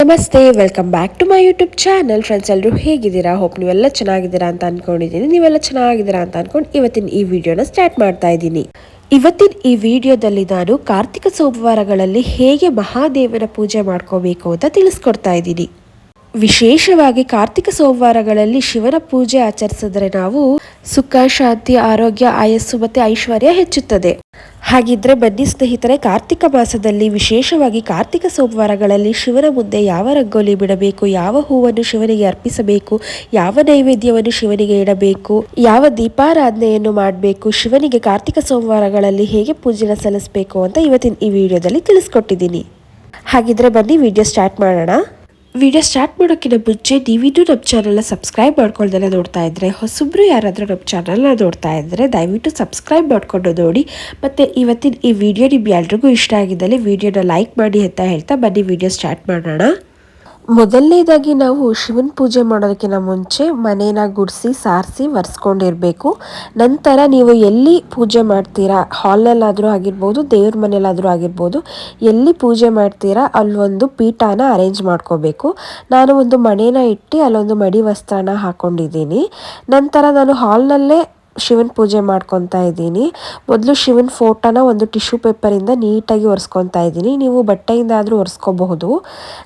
ನಮಸ್ತೆ welcome back to my YouTube channel friends ಎಲ್ಲರೂ ಹೇಗಿದ್ದೀರಾ? ಹೋಪ್ ನೀವೆಲ್ಲ ಚೆನ್ನಾಗಿದ್ದೀರಾ ಅಂತ ಅನ್ಕೊಂಡಿದ್ದೀನಿ. ನೀವೆಲ್ಲ ಚೆನ್ನಾಗಿದ್ದೀರಾ ಅಂತ ಅನ್ಕೊಂಡು ಇವತ್ತಿನ ಈ ವಿಡಿಯೋನ ಸ್ಟಾರ್ಟ್ ಮಾಡ್ತಾ ಇದ್ದೀನಿ. ಇವತ್ತಿನ ಈ ವಿಡಿಯೋದಲ್ಲಿ ನಾನು ಕಾರ್ತಿಕ ಸೋಮವಾರಗಳಲ್ಲಿ ಹೇಗೆ ಮಹಾದೇವನ ಪೂಜೆ ಮಾಡ್ಕೋಬೇಕು ಅಂತ ತಿಳಿಸ್ಕೊಡ್ತಾ ಇದ್ದೀನಿ. ವಿಶೇಷವಾಗಿ ಕಾರ್ತಿಕ ಸೋಮವಾರಗಳಲ್ಲಿ ಶಿವನ ಪೂಜೆ ಆಚರಿಸಿದ್ರೆ ನಾವು ಸುಖ, ಶಾಂತಿ, ಆರೋಗ್ಯ, ಆಯಸ್ಸು ಮತ್ತು ಐಶ್ವರ್ಯ ಹೆಚ್ಚುತ್ತದೆ. ಹಾಗಿದ್ರೆ ಬನ್ನಿ ಸ್ನೇಹಿತರೆ, ಕಾರ್ತಿಕ ಮಾಸದಲ್ಲಿ ವಿಶೇಷವಾಗಿ ಕಾರ್ತಿಕ ಸೋಮವಾರಗಳಲ್ಲಿ ಶಿವನ ಮುಂದೆ ಯಾವ ರಂಗೋಲಿ ಬಿಡಬೇಕು, ಯಾವ ಹೂವನ್ನು ಶಿವನಿಗೆ ಅರ್ಪಿಸಬೇಕು, ಯಾವ ನೈವೇದ್ಯವನ್ನು ಶಿವನಿಗೆ ಇಡಬೇಕು, ಯಾವ ದೀಪಾರಾಧನೆಯನ್ನು ಮಾಡಬೇಕು, ಶಿವನಿಗೆ ಕಾರ್ತಿಕ ಸೋಮವಾರಗಳಲ್ಲಿ ಹೇಗೆ ಪೂಜೆನ ಸಲ್ಲಿಸಬೇಕು ಅಂತ ಇವತ್ತಿನ ಈ ವಿಡಿಯೋದಲ್ಲಿ ತಿಳಿಸ್ಕೊಟ್ಟಿದ್ದೀನಿ. ಹಾಗಿದ್ರೆ ಬನ್ನಿ, ವಿಡಿಯೋ ಸ್ಟಾರ್ಟ್ ಮಾಡೋಣ. ವಿಡಿಯೋ ಸ್ಟಾರ್ಟ್ ಮಾಡೋಕ್ಕಿಂತ ಮುಂಚೆ ನೀವಿನ್ನೂ ನಮ್ಮ ಚಾನಲ್ನ ಸಬ್ಸ್ಕ್ರೈಬ್ ಮಾಡ್ಕೊಳ್ದೆಲ್ಲ ನೋಡ್ತಾ ಇದ್ದರೆ ಹೊಸಬ್ರು ಯಾರಾದರೂ ನಮ್ಮ ಚಾನಲ್ನ ನೋಡ್ತಾ ಇದ್ದರೆ ದಯವಿಟ್ಟು ಸಬ್ಸ್ಕ್ರೈಬ್ ಮಾಡಿಕೊಂಡು ನೋಡಿ. ಮತ್ತು ಇವತ್ತಿನ ಈ ವಿಡಿಯೋ ನಿಮ್ಗೆ ಎಲ್ರಿಗೂ ಇಷ್ಟ ಆಗಿದ್ದಲ್ಲಿ ವಿಡಿಯೋನ ಲೈಕ್ ಮಾಡಿ ಅಂತ ಹೇಳ್ತಾ ಬನ್ನಿ. ವಿಡಿಯೋ ಸ್ಟಾರ್ಟ್ ಮಾಡೋಣ. ಮೊದಲನೇದಾಗಿ ನಾವು ಶಿವನ ಪೂಜೆ ಮಾಡೋದಕ್ಕಿಂತ ಮುಂಚೆ ಮನೇನ ಗುಡಿಸಿ, ಸಾರಿಸಿ, ಒರೆಸ್ಕೊಂಡಿರಬೇಕು. ನಂತರ ನೀವು ಎಲ್ಲಿ ಪೂಜೆ ಮಾಡ್ತೀರಾ? ಹಾಲ್ನಲ್ಲಾದರೂ ಆಗಿರ್ಬೋದು, ದೇವ್ರ ಮನೇಲಾದರೂ ಆಗಿರ್ಬೋದು, ಎಲ್ಲಿ ಪೂಜೆ ಮಾಡ್ತೀರಾ? ಅಲ್ಲೊಂದು ಪೀಠನ ಅರೇಂಜ್ ಮಾಡ್ಕೋಬೇಕು. ನಾನು ಒಂದು ಮಣೇನ ಇಟ್ಟು ಅಲ್ಲೊಂದು ಮಡಿ ವಸ್ತ್ರನ ಹಾಕೊಂಡಿದ್ದೀನಿ. ನಂತರ ನಾನು ಹಾಲ್ನಲ್ಲೇ ಶಿವನ ಪೂಜೆ ಮಾಡ್ಕೊತಾ ಇದ್ದೀನಿ. ಮೊದಲು ಶಿವನ ಫೋಟೋನ ಒಂದು ಟಿಶ್ಯೂ ಪೇಪರಿಂದ ನೀಟಾಗಿ ಒರೆಸ್ಕೊತಾ ಇದ್ದೀನಿ. ನೀವು ಬಟ್ಟೆಯಿಂದ ಆದರೂ ಒರೆಸ್ಕೋಬಹುದು.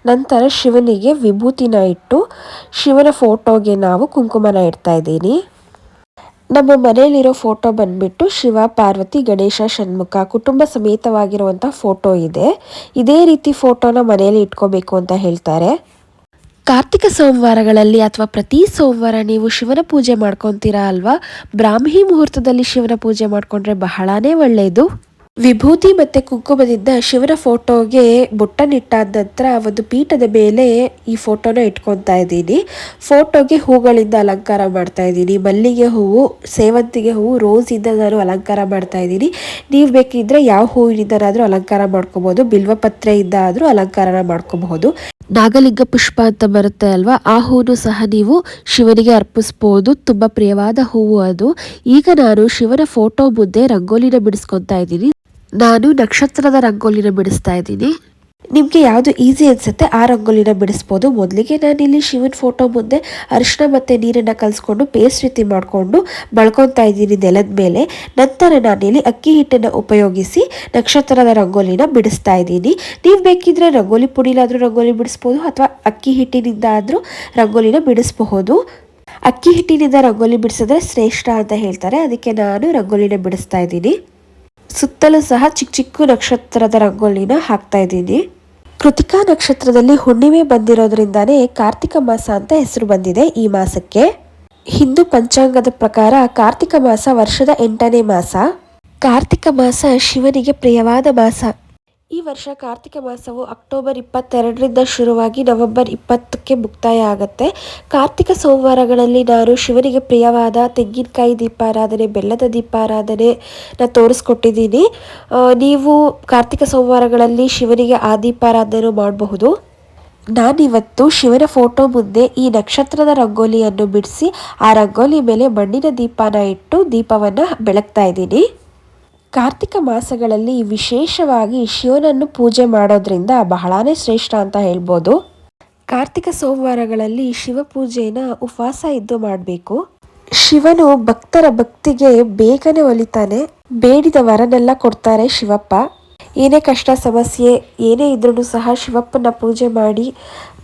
ನಂತರ ಶಿವನಿಗೆ ವಿಭೂತಿನ ಇಟ್ಟು ಶಿವನ ಫೋಟೋಗೆ ನಾವು ಕುಂಕುಮನ ಇಡ್ತಾ ಇದ್ದೀನಿ. ನಮ್ಮ ಮನೆಯಲ್ಲಿರೋ ಫೋಟೋ ಬಂದ್ಬಿಟ್ಟು ಶಿವ, ಪಾರ್ವತಿ, ಗಣೇಶ, ಷಣ್ಮುಖ ಕುಟುಂಬ ಸಮೇತವಾಗಿರುವಂಥ ಫೋಟೋ ಇದೆ. ಇದೇ ರೀತಿ ಫೋಟೋನ ಮನೆಯಲ್ಲಿ ಇಟ್ಕೋಬೇಕು ಅಂತ ಹೇಳ್ತಾರೆ. ಕಾರ್ತಿಕ ಸೋಮವಾರಗಳಲ್ಲಿ ಅಥವಾ ಪ್ರತಿ ಸೋಮವಾರ ನೀವು ಶಿವನ ಪೂಜೆ ಮಾಡ್ಕೊತೀರಾ ಅಲ್ವಾ? ಬ್ರಾಹ್ಮಿ ಮುಹೂರ್ತದಲ್ಲಿ ಶಿವನ ಪೂಜೆ ಮಾಡಿಕೊಂಡ್ರೆ ಬಹಳಾನೇ ಒಳ್ಳೆಯದು. ವಿಭೂತಿ ಮತ್ತೆ ಕುಂಕುಮದಿಂದ ಶಿವನ ಫೋಟೋಗೆ ಬುಟ್ಟನಿಟ್ಟಾದ ನಂತರ ಒಂದು ಪೀಠದ ಮೇಲೆ ಈ ಫೋಟೋನ ಇಟ್ಕೊತಾ ಇದ್ದೀನಿ. ಫೋಟೋಗೆ ಹೂಗಳಿಂದ ಅಲಂಕಾರ ಮಾಡ್ತಾ ಇದ್ದೀನಿ. ಮಲ್ಲಿಗೆ ಹೂವು, ಸೇವಂತಿಗೆ ಹೂವು ರೋಸಿಂದ ನಾನು ಅಲಂಕಾರ ಮಾಡ್ತಾ ಇದ್ದೀನಿ. ನೀವು ಬೇಕಿದ್ರೆ ಯಾವ ಹೂವಿನಿಂದನಾದರೂ ಅಲಂಕಾರ ಮಾಡ್ಕೋಬಹುದು ಬಿಲ್ವಪತ್ರೆಯಿಂದ ಆದರೂ ಅಲಂಕಾರನ ಮಾಡ್ಕೋಬಹುದು. ನಾಗಲಿಂಗ ಪುಷ್ಪ ಅಂತ ಬರುತ್ತೆ ಅಲ್ವಾ? ಆ ಹೂನು ಸಹ ನೀವು ಶಿವನಿಗೆ ಅರ್ಪಿಸ್ಬೋದು. ತುಂಬಾ ಪ್ರಿಯವಾದ ಹೂವು ಅದು. ಈಗ ನಾನು ಶಿವನ ಫೋಟೋ ಮುಂದೆ ರಂಗೋಲಿನ ಬಿಡಿಸ್ಕೊತಾ ಇದ್ದೀನಿ. ನಾನು ನಕ್ಷತ್ರದ ರಂಗೋಲಿನ ಬಿಡಿಸ್ತಾ ಇದ್ದೀನಿ. ನಿಮಗೆ ಯಾವುದು ಈಸಿ ಅನಿಸುತ್ತೆ ಆ ರಂಗೋಲಿನ ಬಿಡಿಸ್ಬೋದು. ಮೊದಲಿಗೆ ನಾನಿಲ್ಲಿ ಶಿವನ ಫೋಟೋ ಮುಂದೆ ಅರಿಶಿನ ಮತ್ತು ನೀರನ್ನು ಕಲಿಸ್ಕೊಂಡು ಪೇಸ್ಟ್ ರೀತಿ ಮಾಡಿಕೊಂಡು ಬಳ್ಕೊತಾ ಇದ್ದೀನಿ ನೆಲದ ಮೇಲೆ. ನಂತರ ನಾನಿಲ್ಲಿ ಅಕ್ಕಿ ಹಿಟ್ಟನ್ನು ಉಪಯೋಗಿಸಿ ನಕ್ಷತ್ರದ ರಂಗೋಲಿನ ಬಿಡಿಸ್ತಾ ಇದ್ದೀನಿ. ನೀವು ಬೇಕಿದ್ರೆ ರಂಗೋಲಿ ಪುಡಿಲಾದರೂ ರಂಗೋಲಿ ಬಿಡಿಸ್ಬೋದು ಅಥವಾ ಅಕ್ಕಿ ಹಿಟ್ಟಿನಿಂದ ಆದರೂ ರಂಗೋಲಿನ ಬಿಡಿಸಬಹುದು. ಅಕ್ಕಿ ಹಿಟ್ಟಿನಿಂದ ರಂಗೋಲಿ ಬಿಡಿಸಿದ್ರೆ ಶ್ರೇಷ್ಠ ಅಂತ ಹೇಳ್ತಾರೆ. ಅದಕ್ಕೆ ನಾನು ರಂಗೋಲಿನ ಬಿಡಿಸ್ತಾ ಇದ್ದೀನಿ. ಸುತ್ತಲೂ ಸಹ ಚಿಕ್ಕ ಚಿಕ್ಕ ನಕ್ಷತ್ರದ ರಂಗೋಲಿನ ಹಾಕ್ತಾ ಇದ್ದೀನಿ. ಕೃತಿಕಾ ನಕ್ಷತ್ರದಲ್ಲಿ ಹುಣ್ಣಿಮೆ ಬಂದಿರೋದ್ರಿಂದಾನೇ ಕಾರ್ತಿಕ ಮಾಸ ಅಂತ ಹೆಸರು ಬಂದಿದೆ ಈ ಮಾಸಕ್ಕೆ. ಹಿಂದೂ ಪಂಚಾಂಗದ ಪ್ರಕಾರ ಕಾರ್ತಿಕ ಮಾಸ ವರ್ಷದ ಎಂಟನೇ ಮಾಸ. ಕಾರ್ತಿಕ ಮಾಸ ಶಿವನಿಗೆ ಪ್ರಿಯವಾದ ಮಾಸ. ಈ ವರ್ಷ ಕಾರ್ತಿಕ ಮಾಸವು ಅಕ್ಟೋಬರ್ ಇಪ್ಪತ್ತೆರಡರಿಂದ ಶುರುವಾಗಿ ನವೆಂಬರ್ ಇಪ್ಪತ್ತಕ್ಕೆ ಮುಕ್ತಾಯ ಆಗುತ್ತೆ. ಕಾರ್ತಿಕ ಸೋಮವಾರಗಳಲ್ಲಿ ನಾನು ಶಿವನಿಗೆ ಪ್ರಿಯವಾದ ತೆಂಗಿನಕಾಯಿ ದೀಪಾರಾಧನೆ, ಬೆಲ್ಲದ ದೀಪಾರಾಧನೆ ನಾನು ತೋರಿಸ್ಕೊಟ್ಟಿದ್ದೀನಿ ನೀವು ಕಾರ್ತಿಕ ಸೋಮವಾರಗಳಲ್ಲಿ ಶಿವನಿಗೆ ಆ ದೀಪಾರಾಧನೆ ಮಾಡಬಹುದು. ನಾನಿವತ್ತು ಶಿವನ ಫೋಟೋ ಮುಂದೆ ಈ ನಕ್ಷತ್ರದ ರಂಗೋಲಿಯನ್ನು ಬಿಡಿಸಿ, ಆ ರಂಗೋಲಿ ಮೇಲೆ ಮಣ್ಣಿನ ದೀಪನ ಇಟ್ಟು ದೀಪವನ್ನು ಬೆಳಗ್ತಾ ಇದ್ದೀನಿ. ಕಾರ್ತಿಕ ಮಾಸಗಳಲ್ಲಿ ವಿಶೇಷವಾಗಿ ಶಿವನನ್ನು ಪೂಜೆ ಮಾಡೋದ್ರಿಂದ ಬಹಳಾನೇ ಶ್ರೇಷ್ಠ ಅಂತ ಹೇಳ್ಬೋದು. ಕಾರ್ತಿಕ ಸೋಮವಾರಗಳಲ್ಲಿ ಶಿವ ಪೂಜೆನ ಉಪವಾಸ ಇದ್ದು ಮಾಡಬೇಕು. ಶಿವನು ಭಕ್ತರ ಭಕ್ತಿಗೆ ಬೇಗನೆ ಒಲಿತಾನೆ. ಬೇಡಿದ ವರನೆಲ್ಲ ಕೊಡ್ತಾರೆ ಶಿವಪ್ಪ. ಏನೇ ಕಷ್ಟ, ಸಮಸ್ಯೆ, ಏನೇ ಇದ್ರೂ ಸಹ ಶಿವಪ್ಪನ ಪೂಜೆ ಮಾಡಿ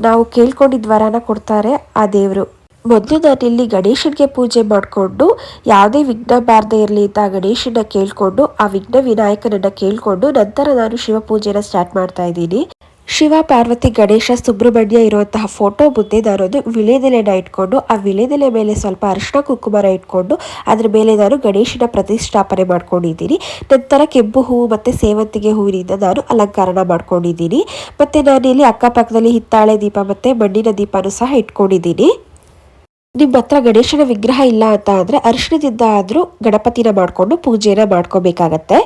ನಾವು ಕೇಳ್ಕೊಂಡಿದ್ದ ವರನ ಕೊಡ್ತಾರೆ ಆ ದೇವರು. ಮೊದಲು ನಾನಿಲ್ಲಿ ಗಣೇಶನಿಗೆ ಪೂಜೆ ಮಾಡಿಕೊಂಡು, ಯಾವುದೇ ವಿಘ್ನ ಬಾರದೆ ಇರಲಿ ಅಂತ ಗಣೇಶನ ಕೇಳಿಕೊಂಡು, ಆ ವಿಘ್ನ ವಿನಾಯಕನನ್ನು ಕೇಳಿಕೊಂಡು ನಂತರ ನಾನು ಶಿವ ಪೂಜೆನ ಸ್ಟಾರ್ಟ್ ಮಾಡ್ತಾ ಇದ್ದೀನಿ. ಶಿವ, ಪಾರ್ವತಿ, ಗಣೇಶ, ಸುಬ್ರಹ್ಮಣ್ಯ ಇರುವಂತಹ ಫೋಟೋ ಮುದ್ದೆ ನಾನೊಂದು ವಿಳೆದೆಲೆನ ಇಟ್ಕೊಂಡು, ಆ ವಿಳೆದೆಲೆ ಮೇಲೆ ಸ್ವಲ್ಪ ಅರಿಶಿನ ಕುಂಕುಮನ ಇಟ್ಕೊಂಡು, ಅದರ ಮೇಲೆ ನಾನು ಗಣೇಶನ ಪ್ರತಿಷ್ಠಾಪನೆ ಮಾಡ್ಕೊಂಡಿದ್ದೀನಿ. ನಂತರ ಕೆಂಪು ಹೂವು ಮತ್ತು ಸೇವಂತಿಗೆ ಹೂವಿನಿಂದ ನಾನು ಅಲಂಕಾರನ ಮಾಡ್ಕೊಂಡಿದ್ದೀನಿ. ಮತ್ತು ನಾನಿಲ್ಲಿ ಅಕ್ಕಪಕ್ಕದಲ್ಲಿ ಹಿತ್ತಾಳೆ ದೀಪ ಮತ್ತು ಮಣ್ಣಿನ ದೀಪನೂ ಸಹ ಇಟ್ಕೊಂಡಿದ್ದೀನಿ. ನಿಮ್ಮ ಹತ್ರ ಗಣೇಶನ ವಿಗ್ರಹ ಇಲ್ಲ ಅಂತ ಅಂದರೆ ಅರಿಶಿಣದಿಂದ ಆದರೂ ಗಣಪತಿನ ಮಾಡಿಕೊಂಡು ಪೂಜೆನ ಮಾಡ್ಕೋಬೇಕಾಗತ್ತೆ.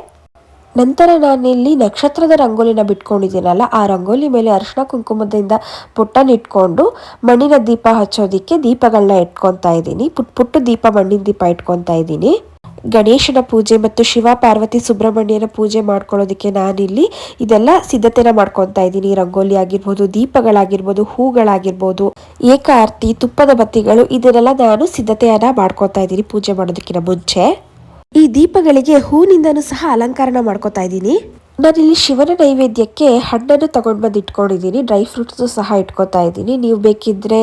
ನಂತರ ನಾನಿಲ್ಲಿ ನಕ್ಷತ್ರದ ರಂಗೋಲಿನ ಬಿಟ್ಕೊಂಡಿದ್ದೀನಲ್ಲ, ಆ ರಂಗೋಲಿ ಮೇಲೆ ಅರಿಶಿನ ಕುಂಕುಮದಿಂದ ಪುಟ್ಟನ ಇಟ್ಕೊಂಡು ಮಣ್ಣಿನ ದೀಪ ಹಚ್ಚೋದಕ್ಕೆ ದೀಪಗಳನ್ನ ಇಟ್ಕೊತಾ ಇದ್ದೀನಿ. ಪುಟ್ ಪುಟ್ಟು ದೀಪ ಮಣ್ಣಿನ ದೀಪ ಇಟ್ಕೊತಾ ಇದ್ದೀನಿ. ಗಣೇಶನ ಪೂಜೆ ಮತ್ತು ಶಿವ ಪಾರ್ವತಿ ಸುಬ್ರಹ್ಮಣ್ಯನ ಪೂಜೆ ಮಾಡ್ಕೊಳ್ಳೋದಕ್ಕೆ ನಾನಿಲ್ಲಿ ಇದೆಲ್ಲ ಸಿದ್ಧತೆನ ಮಾಡ್ಕೊತಾ ಇದ್ದೀನಿ. ರಂಗೋಲಿ ಆಗಿರ್ಬೋದು, ದೀಪಗಳಾಗಿರ್ಬೋದು, ಹೂಗಳಾಗಿರ್ಬೋದು ಏಕ ಆರತಿ ತುಪ್ಪದ ಬತ್ತಿಗಳು, ಇದನ್ನೆಲ್ಲ ನಾನು ಸಿದ್ಧತೆಯನ್ನ ಮಾಡ್ಕೊತಾ ಇದ್ದೀನಿ ಪೂಜೆ ಮಾಡೋದಕ್ಕಿಂತ ಮುಂಚೆ. ಈ ದೀಪಗಳಿಗೆ ಹೂನಿಂದನೂ ಸಹ ಅಲಂಕಾರನ ಮಾಡ್ಕೊತಾ ಇದ್ದೀನಿ. ನಾನಿಲ್ಲಿ ಶಿವನ ನೈವೇದ್ಯಕ್ಕೆ ಹಣ್ಣನ್ನು ತಗೊಂಡು ಬಂದು ಇಟ್ಕೊಂಡಿದ್ದೀನಿ ಡ್ರೈ ಫ್ರೂಟ್ಸು ಸಹ ಇಟ್ಕೊತಾ ಇದ್ದೀನಿ ನೀವು ಬೇಕಿದ್ರೆ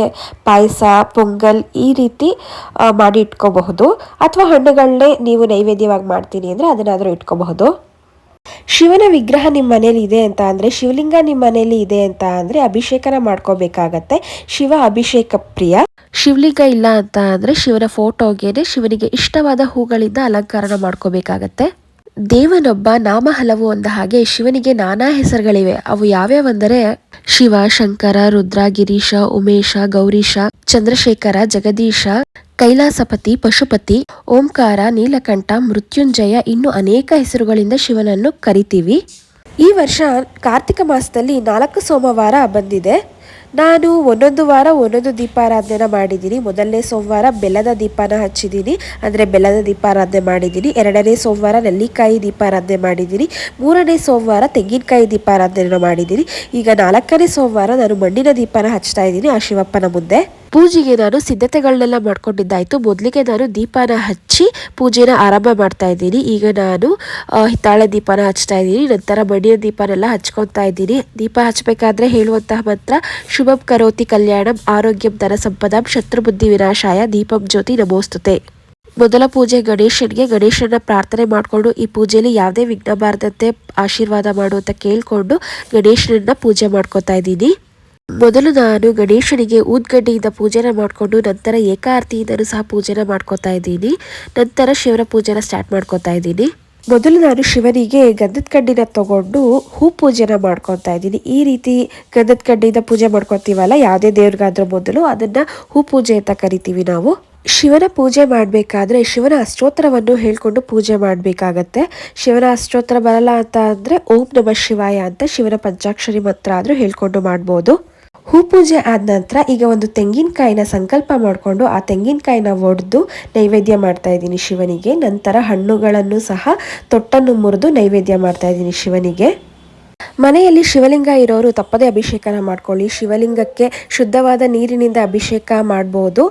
ಪಾಯಸ, ಪೊಂಗಲ್ ಈ ರೀತಿ ಮಾಡಿ ಇಟ್ಕೋಬಹುದು. ಅಥವಾ ಹಣ್ಣುಗಳನ್ನೇ ನೀವು ನೈವೇದ್ಯವಾಗಿ ಮಾಡ್ತೀನಿ ಅಂದರೆ ಅದನ್ನಾದರೂ ಇಟ್ಕೋಬಹುದು. ಶಿವನ ವಿಗ್ರಹ ನಿಮ್ಮ ಮನೇಲಿ ಇದೆ ಅಂತ ಅಂದರೆ, ಶಿವಲಿಂಗ ನಿಮ್ಮ ಮನೇಲಿ ಇದೆ ಅಂತ ಅಂದರೆ ಅಭಿಷೇಕನ ಮಾಡ್ಕೋಬೇಕಾಗತ್ತೆ. ಶಿವ ಅಭಿಷೇಕ ಪ್ರಿಯ. ಶಿವಲಿಂಗ ಇಲ್ಲ ಅಂತ ಅಂದರೆ ಶಿವನ ಫೋಟೋಗೇನೆ ಶಿವನಿಗೆ ಇಷ್ಟವಾದ ಹೂಗಳಿಂದ ಅಲಂಕಾರ ಮಾಡ್ಕೋಬೇಕಾಗತ್ತೆ. ದೇವನೊಬ್ಬ ನಾಮ ಹಲವು ಅಂದ ಹಾಗೆ ಶಿವನಿಗೆ ನಾನಾ ಹೆಸರುಗಳಿವೆ. ಅವು ಯಾವ್ಯಾವಂದರೆ ಶಿವ, ಶಂಕರ, ರುದ್ರ, ಗಿರೀಶ, ಉಮೇಶ, ಗೌರೀಶ, ಚಂದ್ರಶೇಖರ, ಜಗದೀಶ, ಕೈಲಾಸಪತಿ, ಪಶುಪತಿ, ಓಂಕಾರ, ನೀಲಕಂಠ, ಮೃತ್ಯುಂಜಯ ಇನ್ನು ಅನೇಕ ಹೆಸರುಗಳಿಂದ ಶಿವನನ್ನು ಕರಿತೀವಿ. ಈ ವರ್ಷ ಕಾರ್ತಿಕ ಮಾಸದಲ್ಲಿ ನಾಲ್ಕು ಸೋಮವಾರ ಬಂದಿದೆ. ನಾನು ಒಂದೊಂದು ವಾರ ಒಂದೊಂದು ದೀಪಾರಾಧನೆ ಮಾಡಿದ್ದೀನಿ. ಮೊದಲನೇ ಸೋಮವಾರ ಬೆಲ್ಲದ ದೀಪನ ಹಚ್ಚಿದ್ದೀನಿ. ಅಂದರೆ ಬೆಲ್ಲದ ದೀಪಾರಾಧನೆ ಮಾಡಿದ್ದೀನಿ. ಎರಡನೇ ಸೋಮವಾರ ನೆಲ್ಲಿಕಾಯಿ ದೀಪಾರಾಧನೆ ಮಾಡಿದ್ದೀನಿ. ಮೂರನೇ ಸೋಮವಾರ ತೆಂಗಿನಕಾಯಿ ದೀಪಾರಾಧನೆ ಮಾಡಿದ್ದೀನಿ. ಈಗ ನಾಲ್ಕನೇ ಸೋಮವಾರ ನಾನು ಮಣ್ಣಿನ ದೀಪನ ಹಚ್ತಾ ಇದ್ದೀನಿ. ಆ ಶಿವಪ್ಪನ ಮುಂದೆ. ಪೂಜೆಗೆ ನಾನು ಸಿದ್ಧತೆಗಳನ್ನೆಲ್ಲ ಮಾಡ್ಕೊಂಡಿದ್ದಾಯಿತು. ಮೊದಲಿಗೆ ನಾನು ದೀಪನ ಹಚ್ಚಿ ಪೂಜೆನ ಆರಂಭ ಮಾಡ್ತಾ ಇದ್ದೀನಿ. ಈಗ ನಾನು ಹಿತ್ತಾಳೆ ದೀಪನ ಹಚ್ತಾ ಇದ್ದೀನಿ. ನಂತರ ಮಣ್ಣಿನ ದೀಪನೆಲ್ಲ ಹಚ್ಕೊತಾ ಇದ್ದೀನಿ. ದೀಪ ಹಚ್ಚಬೇಕಾದ್ರೆ ಹೇಳುವಂತಹ ಮಂತ್ರ, ಶುಭಂ ಕರೋತಿ ಕಲ್ಯಾಣಂ ಆರೋಗ್ಯಂ ಧನ ಸಂಪದಂ ಶತ್ರುಬುದ್ಧಿ ವಿನಾಶಾಯ ದೀಪಂ ಜ್ಯೋತಿ ನಮೋಸ್ತುತೆ. ಮೊದಲ ಪೂಜೆ ಗಣೇಶನಿಗೆ ಗಣೇಶನ ಪ್ರಾರ್ಥನೆ ಮಾಡಿಕೊಂಡು ಈ ಪೂಜೆಯಲ್ಲಿ ಯಾವುದೇ ವಿಘ್ನ ಬಾರದಂತೆ ಆಶೀರ್ವಾದ ಮಾಡು ಅಂತ ಕೇಳಿಕೊಂಡು ಗಣೇಶನನ್ನ ಪೂಜೆ ಮಾಡ್ಕೊತಾ ಇದ್ದೀನಿ. ಮೊದಲು ನಾನು ಗಣೇಶನಿಗೆ ಊದ್ಗಡ್ಡೆಯಿಂದ ಪೂಜೆನ ಮಾಡಿಕೊಂಡು ನಂತರ ಏಕಾರ್ತಿಯಿಂದನೂ ಸಹ ಪೂಜೆನ ಮಾಡ್ಕೊತಾ ಇದ್ದೀನಿ. ನಂತರ ಶಿವನ ಪೂಜೆನ ಸ್ಟಾರ್ಟ್ ಮಾಡ್ಕೋತಾ ಇದ್ದೀನಿ. ಮೊದಲು ನಾನು ಶಿವನಿಗೆ ಗಂಧದ ಕಡ್ಡಿನ ತಗೊಂಡು ಹೂ ಪೂಜೆನ ಮಾಡ್ಕೊತಾ ಇದ್ದೀನಿ. ಈ ರೀತಿ ಗಂಧದ ಕಡ್ಡಿಯಿಂದ ಪೂಜೆ ಮಾಡ್ಕೊತೀವಲ್ಲ, ಯಾವುದೇ ದೇವ್ರಿಗಾದ್ರೂ ಮೊದಲು ಅದನ್ನ ಹೂ ಪೂಜೆ ಅಂತ ಕರಿತೀವಿ ನಾವು. ಶಿವನ ಪೂಜೆ ಮಾಡಬೇಕಾದ್ರೆ ಶಿವನ ಅಷ್ಟೋತ್ತರವನ್ನು ಹೇಳಿಕೊಂಡು ಪೂಜೆ ಮಾಡಬೇಕಾಗತ್ತೆ. ಶಿವನ ಅಷ್ಟೋತ್ತರ ಬರಲ್ಲ ಅಂತ ಅಂದರೆ ಓಂ ನಮಃ ಶಿವಾಯ ಅಂತ ಶಿವನ ಪಂಚಾಕ್ಷರಿ ಮಾತ್ರ ಆದರೂ ಹೇಳ್ಕೊಂಡು ಮಾಡ್ಬೋದು. ಹೂ ಪೂಜೆ ಆದ ನಂತರ ಈಗ ಒಂದು ತೆಂಗಿನಕಾಯಿನ ಸಂಕಲ್ಪ ಮಾಡಿಕೊಂಡು ಆ ತೆಂಗಿನಕಾಯಿನ ಒಡೆದು ನೈವೇದ್ಯ ಮಾಡ್ತಾ ಇದ್ದೀನಿ ಶಿವನಿಗೆ. ನಂತರ ಹಣ್ಣುಗಳನ್ನು ಸಹ ತೊಟ್ಟನ್ನು ಮುರಿದು ನೈವೇದ್ಯ ಮಾಡ್ತಾ ಇದ್ದೀನಿ ಶಿವನಿಗೆ. ಮನೆಯಲ್ಲಿ ಶಿವಲಿಂಗ ಇರೋರು ತಪ್ಪದೇ ಅಭಿಷೇಕನ ಮಾಡ್ಕೊಳ್ಳಿ. ಶಿವಲಿಂಗಕ್ಕೆ ಶುದ್ಧವಾದ ನೀರಿನಿಂದ ಅಭಿಷೇಕ ಮಾಡ್ಬೋದು.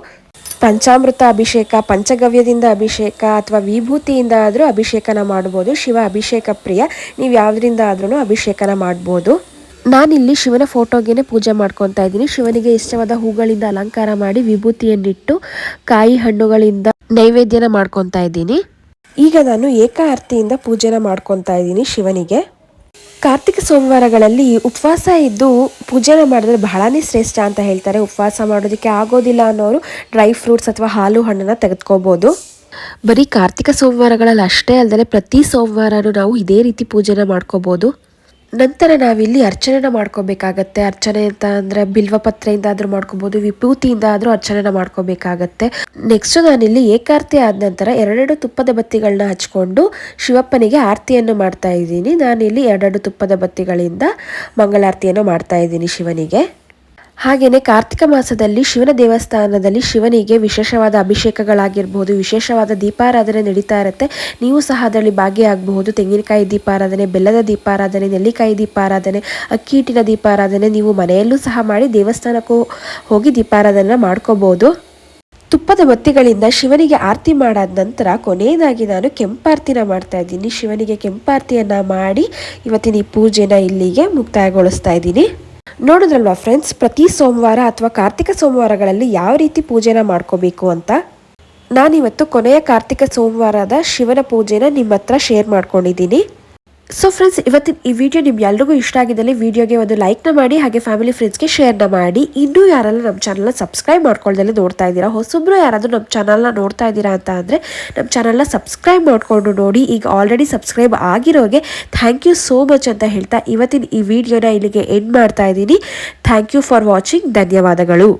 ಪಂಚಾಮೃತ ಅಭಿಷೇಕ, ಪಂಚಗವ್ಯದಿಂದ ಅಭಿಷೇಕ ಅಥವಾ ವಿಭೂತಿಯಿಂದ ಆದರೂ ಅಭಿಷೇಕನ ಮಾಡ್ಬೋದು. ಶಿವ ಅಭಿಷೇಕ ಪ್ರಿಯ. ನೀವು ಯಾವುದರಿಂದ ಆದ್ರೂ ಅಭಿಷೇಕನ ಮಾಡ್ಬೋದು. ನಾನಿಲ್ಲಿ ಶಿವನ ಫೋಟೋಗೇನೆ ಪೂಜೆ ಮಾಡ್ಕೊತಾ ಇದ್ದೀನಿ. ಶಿವನಿಗೆ ಇಷ್ಟವಾದ ಹೂಗಳಿಂದ ಅಲಂಕಾರ ಮಾಡಿ ವಿಭೂತಿಯನ್ನಿಟ್ಟು ಕಾಯಿ ಹಣ್ಣುಗಳಿಂದ ನೈವೇದ್ಯನ ಮಾಡ್ಕೊತಾ ಇದ್ದೀನಿ. ಈಗ ನಾನು ಏಕಾರ್ತಿಯಿಂದ ಪೂಜೆನ ಮಾಡ್ಕೊತಾ ಇದ್ದೀನಿ ಶಿವನಿಗೆ. ಕಾರ್ತಿಕ ಸೋಮವಾರಗಳಲ್ಲಿ ಉಪವಾಸ ಇದ್ದು ಪೂಜೆನ ಮಾಡಿದ್ರೆ ಬಹಳನೇ ಶ್ರೇಷ್ಠ ಅಂತ ಹೇಳ್ತಾರೆ. ಉಪವಾಸ ಮಾಡೋದಕ್ಕೆ ಆಗೋದಿಲ್ಲ ಅನ್ನೋರು ಡ್ರೈ ಫ್ರೂಟ್ಸ್ ಅಥವಾ ಹಾಲು ಹಣ್ಣನ್ನು ತೆಗೆದುಕೋಬೋದು. ಬರೀ ಕಾರ್ತಿಕ ಸೋಮವಾರಗಳಲ್ಲಿ ಅಷ್ಟೇ ಅಲ್ಲದೆ ಪ್ರತಿ ಸೋಮವಾರನೂ ನಾವು ಇದೇ ರೀತಿ ಪೂಜೆನ ಮಾಡ್ಕೋಬೋದು. ನಂತರ ನಾವಿಲ್ಲಿ ಅರ್ಚನೆನ ಮಾಡ್ಕೋಬೇಕಾಗತ್ತೆ. ಅರ್ಚನೆ ಅಂತ ಅಂದರೆ ಬಿಲ್ವಪತ್ರೆಯಿಂದ ಆದರೂ ಮಾಡ್ಕೋಬೋದು ವಿಭೂತಿಯಿಂದ ಆದರೂ ಅರ್ಚನೆನ ಮಾಡ್ಕೋಬೇಕಾಗತ್ತೆ. ನೆಕ್ಸ್ಟ್ ನಾನಿಲ್ಲಿ ಏಕಾರ್ತಿ ಆದ ನಂತರ ಎರಡೆರಡು ತುಪ್ಪದ ಬತ್ತಿಗಳನ್ನ ಹಚ್ಕೊಂಡು ಶಿವಪ್ಪನಿಗೆ ಆರತಿಯನ್ನು ಮಾಡ್ತಾ ಇದ್ದೀನಿ. ನಾನಿಲ್ಲಿ ಎರಡೆರಡು ತುಪ್ಪದ ಬತ್ತಿಗಳಿಂದ ಮಂಗಳಾರತಿಯನ್ನು ಮಾಡ್ತಾ ಇದ್ದೀನಿ ಶಿವನಿಗೆ. ಹಾಗೆಯೇ ಕಾರ್ತಿಕ ಮಾಸದಲ್ಲಿ ಶಿವನ ದೇವಸ್ಥಾನದಲ್ಲಿ ಶಿವನಿಗೆ ವಿಶೇಷವಾದ ಅಭಿಷೇಕಗಳಾಗಿರ್ಬೋದು, ವಿಶೇಷವಾದ ದೀಪಾರಾಧನೆ ನಡೀತಾ ಇರುತ್ತೆ. ನೀವು ಸಹ ಅದರಲ್ಲಿ ಭಾಗಿಯಾಗಬಹುದು. ತೆಂಗಿನಕಾಯಿ ದೀಪಾರಾಧನೆ, ಬೆಲ್ಲದ ದೀಪಾರಾಧನೆ, ನೆಲ್ಲಿಕಾಯಿ ದೀಪಾರಾಧನೆ, ಅಕ್ಕಿ ದೀಪಾರಾಧನೆ ನೀವು ಮನೆಯಲ್ಲೂ ಸಹ ಮಾಡಿ ದೇವಸ್ಥಾನಕ್ಕೂ ಹೋಗಿ ದೀಪಾರಾಧನೆ ಮಾಡ್ಕೋಬೋದು ತುಪ್ಪದ ಬತ್ತಿಗಳಿಂದ ಶಿವನಿಗೆ ಆರತಿ ಮಾಡಾದ ನಂತರ ಕೊನೆಯದಾಗಿ ನಾನು ಕೆಂಪಾರ್ತಿನ ಮಾಡ್ತಾ ಇದ್ದೀನಿ. ಶಿವನಿಗೆ ಕೆಂಪಾರ್ತಿಯನ್ನ ಮಾಡಿ ಇವತ್ತಿನ ಈ ಪೂಜೆನ ಇಲ್ಲಿಗೆ ಮುಕ್ತಾಯಗೊಳಿಸ್ತಾ ಇದ್ದೀನಿ. ನೋಡಿದ್ರಲ್ವಾ ಫ್ರೆಂಡ್ಸ್ ಪ್ರತಿ ಸೋಮವಾರ ಅಥವಾ ಕಾರ್ತಿಕ ಸೋಮವಾರಗಳಲ್ಲಿ ಯಾವ ರೀತಿ ಪೂಜೆನ ಮಾಡ್ಕೋಬೇಕು ಅಂತ? ನಾನಿವತ್ತು ಕೊನೆಯ ಕಾರ್ತಿಕ ಸೋಮವಾರದ ಶಿವನ ಪೂಜೆನ ನಿಮ್ಮ ಹತ್ರ ಶೇರ್ ಮಾಡ್ಕೊಂಡಿದ್ದೀನಿ. ಸೊ ಫ್ರೆಂಡ್ಸ್ ಇವತ್ತಿನ ಈ ವಿಡಿಯೋ ನಿಮ್ಗೆ ಎಲ್ಲರಿಗೂ ಇಷ್ಟ ಆಗಿದ್ದಲ್ಲಿ ವಿಡಿಯೋಗೆ ಒಂದು ಲೈಕ್ನ ಮಾಡಿ, ಹಾಗೆ ಫ್ಯಾಮಿಲಿ ಫ್ರೆಂಡ್ಸ್ಗೆ ಶೇರ್ನ ಮಾಡಿ. ಇನ್ನೂ ಯಾರೆಲ್ಲ ನಮ್ಮ ಚಾನಲ್ನ ಸಬ್ಸ್ಕ್ರೈಬ್ ಮಾಡ್ಕೊಳ್ದಲ್ಲೇ ನೋಡ್ತಾ ಇದ್ದೀರಾ ಹೊಸಬ್ರು ಯಾರಾದರೂ ನಮ್ಮ ಚಾನಲ್ನ ನೋಡ್ತಾ ಇದ್ದೀರಾ ಅಂತ ಅಂದರೆ ನಮ್ಮ ಚಾನಲ್ನ ಸಬ್ಸ್ಕ್ರೈಬ್ ಮಾಡಿಕೊಂಡು ನೋಡಿ. ಈಗ ಆಲ್ರೆಡಿ ಸಬ್ಸ್ಕ್ರೈಬ್ ಆಗಿರೋಗೆ ಥ್ಯಾಂಕ್ ಯು ಸೋ ಮಚ್ ಅಂತ ಹೇಳ್ತಾ ಇವತ್ತಿನ ಈ ವಿಡಿಯೋನ ಇಲ್ಲಿಗೆ ಎಂಡ್ ಮಾಡ್ತಾ ಇದ್ದೀನಿ. ಥ್ಯಾಂಕ್ ಯು ಫಾರ್ ವಾಚಿಂಗ್ ಧನ್ಯವಾದಗಳು.